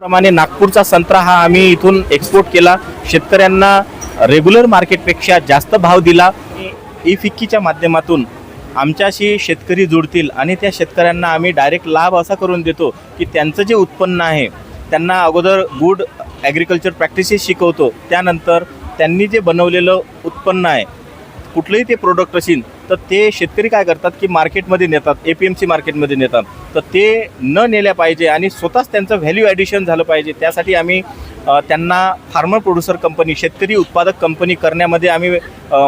प्रमाणे नागपूरचा संत्रा हा आम्ही इथून एक्सपोर्ट केला. शेतकऱ्यांना रेग्युलर मार्केटपेक्षा जास्त भाव दिला. ई फिक्कीच्या माध्यमातून आमच्याशी शेतकरी जुळतील आणि त्या शेतकऱ्यांना आम्ही डायरेक्ट लाभ असा करून देतो की त्यांचं जे उत्पन्न आहे त्यांना अगोदर गुड ॲग्रिकल्चर प्रॅक्टिसेस शिकवतो. त्यानंतर त्यांनी जे बनवलेलं उत्पन्न आहे कुठलंही ते प्रोडक्ट असेल तर ते शेतकरी काय करतात की मार्केटमध्ये नेतात ए पी एम सी मार्केटमध्ये नेतात. तर ते न नेल्या पाहिजे आणि स्वतःच त्यांचं व्हॅल्यू ॲडिशन झालं पाहिजे. त्यासाठी आम्ही त्यांना फार्मर प्रोड्युसर कंपनी शेतकरी उत्पादक कंपनी करण्यामध्ये आम्ही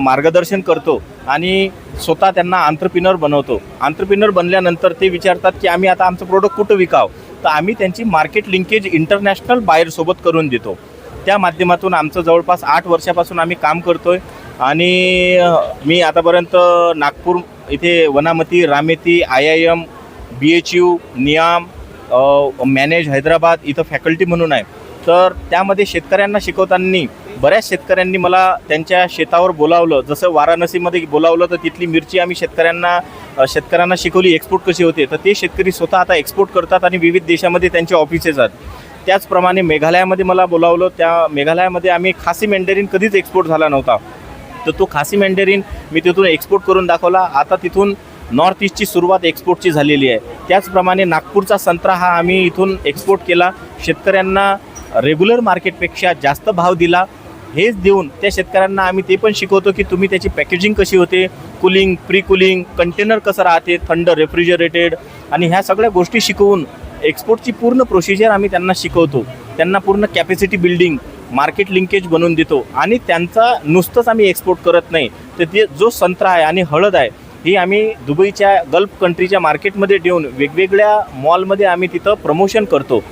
मार्गदर्शन करतो आणि स्वतः त्यांना आंतरप्रिनर बनवतो. आंतरप्रिनर बनल्यानंतर ते विचारतात की आम्ही आता आमचं प्रोडक्ट कुठं विकाव? तर आम्ही त्यांची मार्केट लिंकेज इंटरनॅशनल बायरसोबत करून देतो. त्या माध्यमातून आमचं जवळपास आठ वर्षापासून आम्ही काम करतो आहे आणि मी आतापर्यंत नागपूर इथे Vanamati Rameti I I M B H U NIAM MANAGE Hyderabad इथं फॅकल्टी म्हणून आहे. तर त्यामध्ये शेतकऱ्यांना शिकवताना बऱ्याच शेतकऱ्यांनी मला त्यांच्या शेतावर बोलावलं. जसं वाराणसीमध्ये बोलावलं तर तिथली मिरची आम्ही शेतकऱ्यांना शेतकऱ्यांना शिकवली एक्सपोर्ट कशी होते. तर ते शेतकरी स्वतः आता एक्सपोर्ट करतात आणि विविध देशामध्ये त्यांचे ऑफिसेस आहेत. त्याचप्रमाणे मेघालयामध्ये मला बोलावलं. त्या मेघालयामध्ये आम्ही खासी मेंढरीन कधीच एक्सपोर्ट झाला नव्हता. तर तो खासी मँडेरिन मी तिथून एक्सपोर्ट करून दाखवला. आता तिथून नॉर्थ ईस्टची सुरुवात एक्सपोर्टची झालेली आहे. त्याचप्रमाणे नागपूरचा संत्रा हा आम्ही इथून एक्सपोर्ट केला. शेतकऱ्यांना रेग्युलर मार्केटपेक्षा जास्त भाव दिला. हेच देऊन त्या शेतकऱ्यांना आम्ही ते पण शिकवतो की तुम्ही त्याची पॅकेजिंग कशी होते कुलिंग प्री कुलिंग कंटेनर कसं राहते थंड रेफ्रिजरेटेड आणि ह्या सगळ्या गोष्टी शिकवून एक्सपोर्टची पूर्ण प्रोसिजर आम्ही त्यांना शिकवतो. त्यांना पूर्ण कॅपॅसिटी बिल्डिंग मार्केट लिंकेज बनवून देतो आणि त्यांचा नुसतंच आम्ही एक्सपोर्ट करत नाही. तर ते जो संत्रा आहे आणि हळद आहे ही आम्ही दुबईच्या गल्फ कंट्रीच्या मार्केटमध्ये देऊन वेगवेगळ्या मॉलमध्ये आम्ही तिथं प्रमोशन करतो.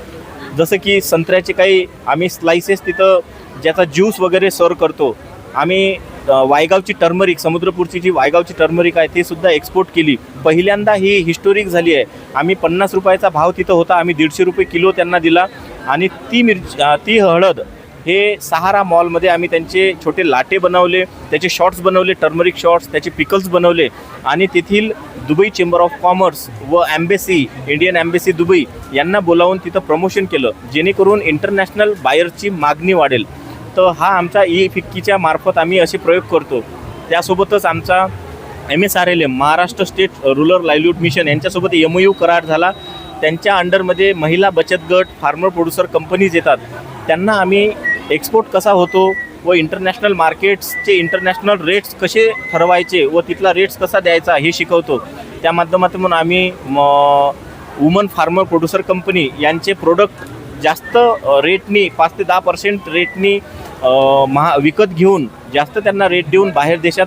जसं की संत्र्याचे काही आम्ही स्लायसेस तिथं ज्याचा ज्यूस वगैरे सर्व करतो. आम्ही वायगावची टर्मरिक समुद्रपूरची जी वायगावची टर्मरिक आहे ती सुद्धा एक्सपोर्ट केली. पहिल्यांदा ही हिस्टोरिक झाली आहे. आम्ही पन्नास रुपयाचा भाव तिथं होता आम्ही दीडशे रुपये किलो त्यांना दिला. आणि ती मिरची ती हळद हे सहारा मॉलमध्ये आम्ही त्यांचे छोटे लाटे बनवले त्याचे शॉर्ट्स बनवले टर्मरिक शॉर्ट्स त्याचे पिकल्स बनवले. आणि तेथील दुबई चेंबर ऑफ कॉमर्स व ॲम्बेसी इंडियन ॲम्बेसी दुबई यांना बोलावून तिथं प्रमोशन केलं जेणेकरून इंटरनॅशनल बायरची मागणी वाढेल. तर हा आमचा ई फिक्कीच्या मार्फत आम्ही असे प्रयोग करतो. त्यासोबतच आमचा M S R L M Maharashtra state rural livelihood mission यांच्यासोबत एम यू करार झाला. त्यांच्या अंडरमध्ये महिला बचत गट फार्मर प्रोड्युसर कंपनीज येतात. त्यांना आम्ही एक्सपोर्ट कसा होतो व इंटरनॅशनल मार्केट्सचे इंटरनॅशनल रेट्स कसे ठरवायचे व तिथला रेट्स कसा द्यायचा हे शिकवतो. त्या माध्यमातून आम्ही वुमन फार्मर प्रोड्युसर कंपनी यांचे प्रोडक्ट जास्त रेटनी पाच ते दहा पर्सेंट रेटनी महा विकत घेऊन जास्त त्यांना रेट देऊन बाहेर देशात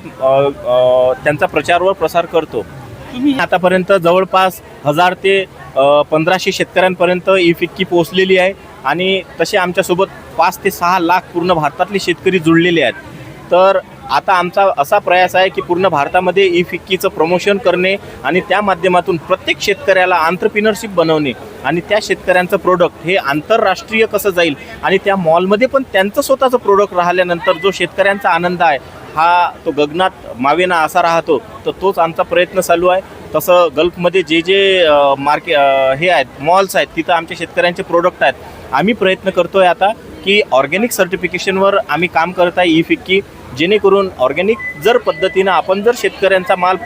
त्यांचा प्रचार व प्रसार करतो. तुम्ही आतापर्यंत जवळपास हजार ते पंधराशे शेतकऱ्यांपर्यंत ई फिक्की पोहोचलेली आहे. आणि तसे आमच्यासोबत पाच ते सहा लाख पूर्ण भारतातले शेतकरी जुळलेले आहेत. तर आता आमचा असा प्रयास आहे की पूर्ण भारतामध्ये ई फिक्कीचं प्रमोशन करणे आणि त्या माध्यमातून प्रत्येक शेतकऱ्याला आंतरप्रिनरशिप बनवणे आणि त्या शेतकऱ्यांचं प्रोडक्ट हे आंतरराष्ट्रीय कसं जाईल आणि त्या मॉलमध्ये पण त्यांचं स्वतःचं प्रोडक्ट राहिल्यानंतर जो शेतकऱ्यांचा आनंद आहे हा तो गगनात मावेना असा राहतो तर तोच आमचा प्रयत्न चालू आहे. तसं गल्फमध्ये जे जे मार्के हे आहेत मॉल्स आहेत तिथं आमच्या शेतकऱ्यांचे प्रोडक्ट आहेत. आम्ही प्रयत्न करतो आहे आता की ऑर्गॅनिक सर्टिफिकेशनवर आम्ही काम करत आहे ई फिक्की जेणेकरून ऑर्गॅनिक जर पद्धतीनं आपण जर शेतकऱ्यांचा माल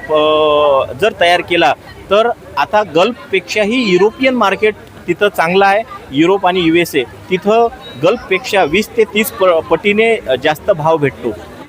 जर तयार केला तर आता गल्फपेक्षाही युरोपियन मार्केट तिथं चांगलं आहे युरोप आणि यू एस ए तिथं गल्फपेक्षा वीस ते तीस प पटीने जास्त भाव भेटतो.